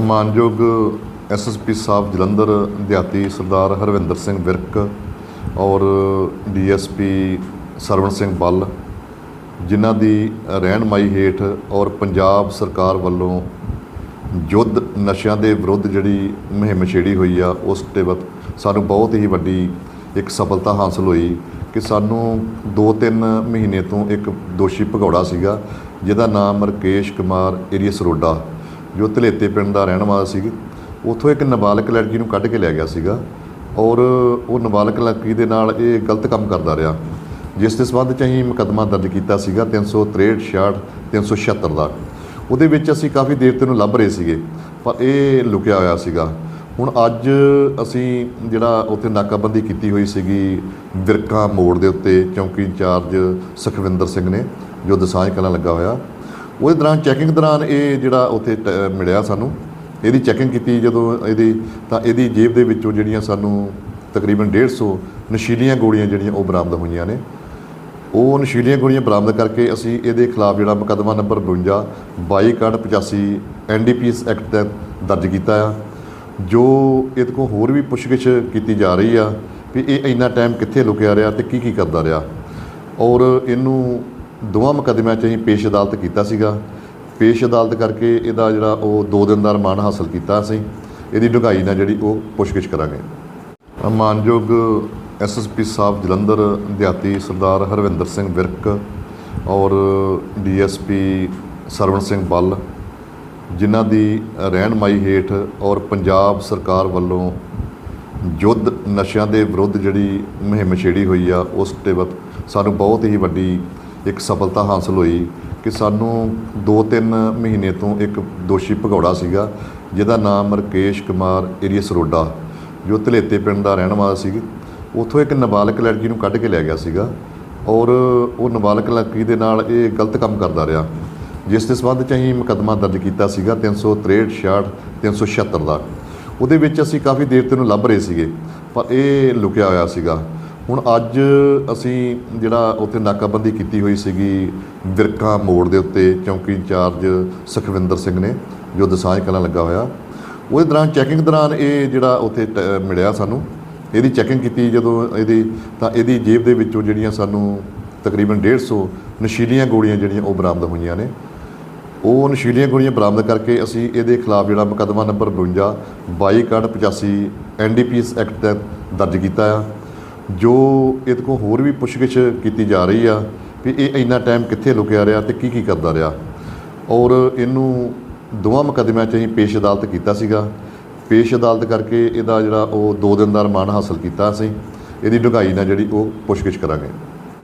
ਮਾਨਯੋਗ ਐਸਐਸਪੀ ਸਾਹਿਬ ਜਲੰਧਰ, ਦਿਹਾਤੀ ਸਰਦਾਰ ਹਰਵਿੰਦਰ ਸਿੰਘ ਵਿਰਕ ਔਰ ਡੀਐਸਪੀ ਸਰਵਣ ਸਿੰਘ ਬੱਲ, ਜਿਨ੍ਹਾਂ ਦੀ ਰਹਿਨਮਾਈ ਹੇਠ ਔਰ ਪੰਜਾਬ ਸਰਕਾਰ ਵੱਲੋਂ ਯੁੱਧ ਨਸ਼ਿਆਂ ਦੇ ਵਿਰੁੱਧ ਜਿਹੜੀ ਮੁਹਿੰਮ ਛੇੜੀ ਹੋਈ ਆ, ਉਸ ਤੇ ਸਾਨੂੰ ਬਹੁਤ ਹੀ ਵੱਡੀ ਇੱਕ ਸਫਲਤਾ ਹਾਸਲ ਹੋਈ ਕਿ ਸਾਨੂੰ 2-3 ਮਹੀਨੇ ਤੋਂ ਇੱਕ ਦੋਸ਼ੀ ਭਗੌੜਾ ਸੀਗਾ, ਜਿਹਦਾ ਨਾਮ ਰਕੇਸ਼ ਕੁਮਾਰ ਏਰੀਆ ਸਰੋਡਾ ਜੋ ਧਲੇਤੇ ਪਿੰਡ ਦਾ ਰਹਿਣ ਵਾਲਾ ਸੀ, ਉੱਥੋਂ ਇੱਕ ਨਾਬਾਲਗ ਲੜਕੀ ਨੂੰ ਕੱਢ ਕੇ ਲੈ ਗਿਆ ਸੀਗਾ ਔਰ ਉਹ ਨਾਬਾਲਗ ਲੜਕੀ ਦੇ ਨਾਲ ਇਹ ਗਲਤ ਕੰਮ ਕਰਦਾ ਰਿਹਾ। ਜਿਸ ਦੇ ਸਬੰਧ ਚ ਅਸੀਂ ਮੁਕੱਦਮਾ ਦਰਜ ਕੀਤਾ ਸੀਗਾ 363 66 376 ਦਾ। ਉਹਦੇ ਵਿੱਚ ਅਸੀਂ ਕਾਫੀ ਦੇਰ ਤੋਂ ਲੱਭ ਰਹੇ ਸੀਗੇ, ਪਰ ਇਹ ਲੁਕਿਆ ਹੋਇਆ ਸੀਗਾ। ਹੁਣ ਅੱਜ ਅਸੀਂ ਜਿਹੜਾ ਉੱਥੇ ਨਾਕਾਬੰਦੀ ਕੀਤੀ ਹੋਈ ਸੀਗੀ ਵਿਰਕਾ ਮੋੜ ਦੇ ਉੱਤੇ, ਚੌਂਕੀ ਇੰਚਾਰਜ ਸੁਖਵਿੰਦਰ ਸਿੰਘ ਨੇ, ਜੋ ਦਸਾਂਝ ਕਲਾਂ ਲੱਗਾ ਹੋਇਆ ਉਹਦੇ ਦੌਰਾਨ ਚੈਕਿੰਗ ਦੌਰਾਨ ਇਹ ਜਿਹੜਾ ਉੱਥੇ ਟ- ਮਿਲਿਆ ਸਾਨੂੰ। ਇਹਦੀ ਚੈਕਿੰਗ ਕੀਤੀ ਜਦੋਂ ਇਹਦੀ, ਤਾਂ ਇਹਦੀ ਜੇਬ ਦੇ ਵਿੱਚੋਂ ਜਿਹੜੀਆਂ ਸਾਨੂੰ ਤਕਰੀਬਨ 150 ਨਸ਼ੀਲੀਆਂ ਗੋਲੀਆਂ ਜਿਹੜੀਆਂ ਉਹ ਬਰਾਮਦ ਹੋਈਆਂ ਨੇ। ਉਹ ਨਸ਼ੀਲੀਆਂ ਗੋਲੀਆਂ ਬਰਾਮਦ ਕਰਕੇ ਅਸੀਂ ਇਹਦੇ ਖਿਲਾਫ ਜਿਹੜਾ ਮੁਕੱਦਮਾ ਨੰਬਰ 52 2285 ਐਨਡੀਪੀਐਸ ਐਕਟ ਤਹਿਤ ਦਰਜ ਕੀਤਾ ਆ। ਜੋ ਇਹਦੇ ਕੋਲ ਹੋਰ ਵੀ ਪੁੱਛਗਿੱਛ ਕੀਤੀ ਜਾ ਰਹੀ ਆ ਵੀ ਇਹ ਇੰਨਾ ਟਾਈਮ ਕਿੱਥੇ ਲੁਕਿਆ ਰਿਹਾ ਤੇ ਕੀ ਕੀ ਕਰਦਾ ਰਿਹਾ। ਔਰ ਇਹਨੂੰ ਦੋਵਾਂ ਮੁਕੱਦਮਿਆਂ 'ਚ ਅਸੀਂ ਪੇਸ਼ ਅਦਾਲਤ ਕੀਤਾ ਸੀਗਾ। ਪੇਸ਼ ਅਦਾਲਤ ਕਰਕੇ ਇਹਦਾ ਜਿਹੜਾ ਉਹ 2 ਦਿਨ ਦਾ ਰਿਮਾਂਡ ਹਾਸਲ ਕੀਤਾ ਅਸੀਂ। ਇਹਦੀ ਢੁਕਾਈ ਨਾਲ ਜਿਹੜੀ ਉਹ ਪੁੱਛਗਿੱਛ ਕਰਾਂਗੇ। ਮਾਨਯੋਗ ਐਸਐਸਪੀ ਸਾਹਿਬ ਜਲੰਧਰ ਦਿਹਾਤੀ ਸਰਦਾਰ ਹਰਵਿੰਦਰ ਸਿੰਘ ਵਿਰਕ ਔਰ ਡੀਐਸਪੀ ਸਰਵਣ ਸਿੰਘ ਬੱਲ, ਜਿਨ੍ਹਾਂ ਦੀ ਰਹਿਨਮਾਈ ਹੇਠ ਔਰ ਪੰਜਾਬ ਸਰਕਾਰ ਵੱਲੋਂ ਯੁੱਧ ਨਸ਼ਿਆਂ ਦੇ ਵਿਰੁੱਧ ਜਿਹੜੀ ਮੁਹਿੰਮ ਛੇੜੀ ਹੋਈ ਆ, ਉਸ ਤੇ ਵਤ ਸਾਨੂੰ ਬਹੁਤ ਹੀ ਵੱਡੀ ਇੱਕ ਸਫਲਤਾ ਹਾਸਲ ਹੋਈ ਕਿ ਸਾਨੂੰ 2-3 ਮਹੀਨੇ ਤੋਂ ਇੱਕ ਦੋਸ਼ੀ ਭਗੌੜਾ ਸੀਗਾ, ਜਿਹਦਾ ਨਾਮ ਰਕੇਸ਼ ਕੁਮਾਰ ਏਰੀਆ ਸਰੋਡਾ ਜੋ ਧਲੇਤੇ ਪਿੰਡ ਦਾ ਰਹਿਣ ਵਾਲਾ ਸੀ। ਉੱਥੋਂ ਇੱਕ ਨਾਬਾਲਗ ਲੜਕੀ ਨੂੰ ਕੱਢ ਕੇ ਲੈ ਗਿਆ ਸੀਗਾ ਔਰ ਉਹ ਨਾਬਾਲਗ ਲੜਕੀ ਦੇ ਨਾਲ ਇਹ ਗਲਤ ਕੰਮ ਕਰਦਾ ਰਿਹਾ, ਜਿਸ ਦੇ ਸਬੰਧ ਚ ਅਸੀਂ ਮੁਕੱਦਮਾ ਦਰਜ ਕੀਤਾ ਸੀਗਾ 363 66 376 ਦਾ। ਉਹਦੇ ਵਿੱਚ ਅਸੀਂ ਕਾਫੀ ਦੇਰ ਤੋਂ ਲੱਭ ਰਹੇ ਸੀਗੇ, ਪਰ ਇਹ ਲੁਕਿਆ ਹੋਇਆ ਸੀਗਾ। ਹੁਣ ਅੱਜ ਅਸੀਂ ਜਿਹੜਾ ਉੱਥੇ ਨਾਕਾਬੰਦੀ ਕੀਤੀ ਹੋਈ ਸੀਗੀ ਵਿਰਕਾ ਮੋੜ ਦੇ ਉੱਤੇ, ਚੌਂਕੀ ਇੰਚਾਰਜ ਸੁਖਵਿੰਦਰ ਸਿੰਘ ਨੇ, ਜੋ ਦਸਾਂਝ ਕਲਾਂ ਲੱਗਾ ਹੋਇਆ। ਉਹਦੇ ਦੌਰਾਨ ਚੈਕਿੰਗ ਦੌਰਾਨ ਇਹ ਜਿਹੜਾ ਉੱਥੇ ਟ- ਮਿਲਿਆ ਸਾਨੂੰ। ਇਹਦੀ ਚੈਕਿੰਗ ਕੀਤੀ ਜਦੋਂ ਇਹਦੀ, ਤਾਂ ਇਹਦੀ ਜੇਬ ਦੇ ਵਿੱਚੋਂ ਜਿਹੜੀਆਂ ਸਾਨੂੰ ਤਕਰੀਬਨ 150 ਨਸ਼ੀਲੀਆਂ ਗੋਲੀਆਂ ਜਿਹੜੀਆਂ ਉਹ ਬਰਾਮਦ ਹੋਈਆਂ ਨੇ। ਉਹ ਨਸ਼ੀਲੀਆਂ ਗੋਲੀਆਂ ਬਰਾਮਦ ਕਰਕੇ ਅਸੀਂ ਇਹਦੇ ਖਿਲਾਫ ਜਿਹੜਾ ਮੁਕੱਦਮਾ ਨੰਬਰ 52 2285 ਐਨਡੀਪੀਐਸ ਐਕਟ ਤਹਿਤ ਦਰਜ ਕੀਤਾ ਆ। ਜੋ ਇਹਦੇ ਕੋਲ ਹੋਰ ਵੀ ਪੁੱਛਗਿੱਛ ਕੀਤੀ ਜਾ ਰਹੀ ਆ ਵੀ ਇਹ ਇੰਨਾ ਟਾਈਮ ਕਿੱਥੇ ਲੁਕਿਆ ਰਿਹਾ ਤੇ ਕੀ ਕੀ ਕਰਦਾ ਰਿਹਾ। ਔਰ ਇਹਨੂੰ ਦੋਵਾਂ ਮੁਕੱਦਮਿਆਂ 'ਚ ਅਸੀਂ ਪੇਸ਼ ਅਦਾਲਤ ਕੀਤਾ ਸੀਗਾ। ਪੇਸ਼ ਅਦਾਲਤ ਕਰਕੇ ਇਹਦਾ ਜਿਹੜਾ ਉਹ 2 ਦਿਨ ਦਾ ਰਿਮਾਂਡ ਹਾਸਲ ਕੀਤਾ ਅਸੀਂ। ਇਹਦੀ ਢੁਕਾਈ ਨਾਲ ਜਿਹੜੀ ਉਹ ਪੁੱਛਗਿੱਛ ਕਰਾਂਗੇ।